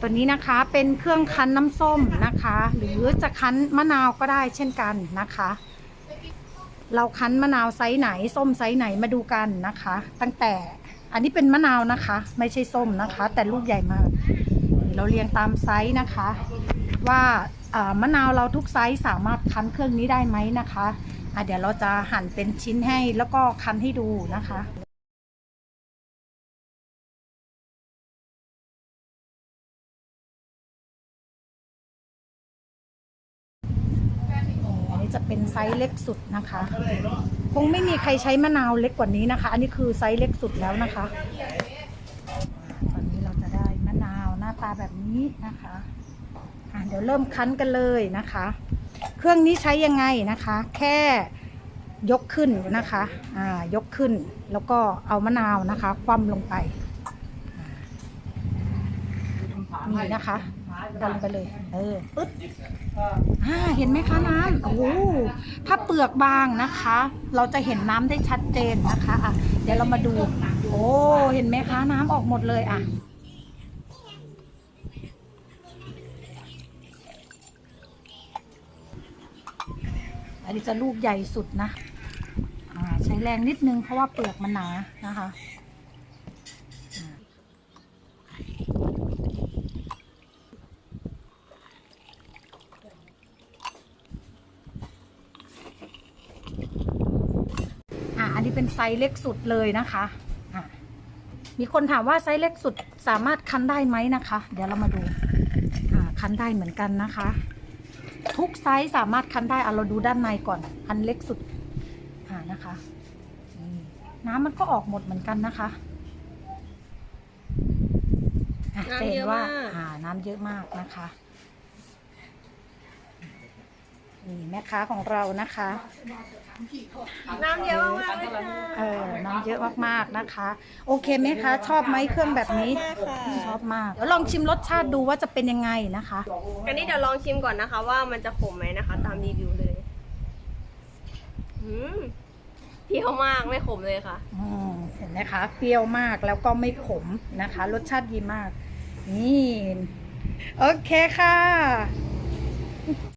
ตัวนี้นะคะเป็นเครื่องคั้นน้ำส้มนะคะ หรือจะคั้นมะนาวก็ได้เช่นกันนะคะ เราคั้นมะนาวไซส์ไหน ส้มไซส์ไหนมาดูกันนะคะ ตั้งแต่อันนี้เป็นมะนาวนะคะ ไม่ใช่ส้มนะคะ แต่ลูกใหญ่มาก เราเรียงตามไซส์นะคะ ว่ามะนาวเราทุกไซส์สามารถคั้นเครื่องนี้ได้ไหมนะคะะเดี๋ยวเราจะหั่นเป็นชิ้นให้แล้วก็คั้นให้ดูนะคะ จะเป็นไซส์เล็กสุดนะคะ คงไม่มีใครใช้มะนาวเล็กกว่านี้นะคะ อันนี้คือไซส์เล็กสุดแล้วนะคะตอนนี้เราจะได้มะนาวหน้าตาแบบนี้นะคะะเดี๋ยวเริ่มคั้นกันเลยนะคะ เครื่องนี้ใช้ยังไงนะคะ แค่ยกขึ้นนะคะอ่ายกขึ้นแล้วก็เอามะนาวนะคะ คว่ำลงไปนี่นะคะ ดันไปเลย เออปึ๊ดอ่าเห็นไหมคะน้ำโอ้โหถ้าเปลือกบางนะคะ เราจะเห็นน้ำได้ชัดเจนนะคะอะเดี๋ยวเรามาดู โอ้เห็นไหมคะน้ำออกหมดเลยอะอันนี้จะลูกใหญ่สุดนะ อ่า ใช้แรงนิดนึงเพราะว่าเปลือกมันหนานะคะอ่า อะอั นนี้เป็นไซส์เล็กสุดเลยนะคะอะมีคนถามว่าไซส์เล็กสุดสามารถคั้นได้ไหมนะคะ เดี๋ยวเรามาดูอ่าคั้นได้เหมือนกันนะคะ ทุกไซส์สามารถคั้นได้เอาเราดูด้านในก่อน อันเล็กสุดอ่านะคะนี่น้ำมันก็ออกหมดเหมือนกันนะคะอะน้ำจะเยเห็นอะว่ามากอ่าน้ำเยอะมากนะคะ นี่แม่ค้าของเรานะคะ น้ำเยอะมากๆเลยค่ะเออน้ำเยอะมากๆนะคะ โอเคไหมคะ ชอบไหมเครื่องแบบนี้ ชอบมากค่ะชอบมากแล้วลองชิมรสชาติดูว่าจะเป็นยังไงนะคะ อันนี้เดี๋ยวลองชิมก่อนนะคะ ว่ามันจะขมไหมนะคะ ตามรีวิวเลยอืมเปรี้ยวมากไม่ขมเลยค่ะอืมเห็นไหมคะเปรี้ยวมากแล้วก็ไม่ขมนะคะ รสชาติดีมาก นี่ โอเคค่ะ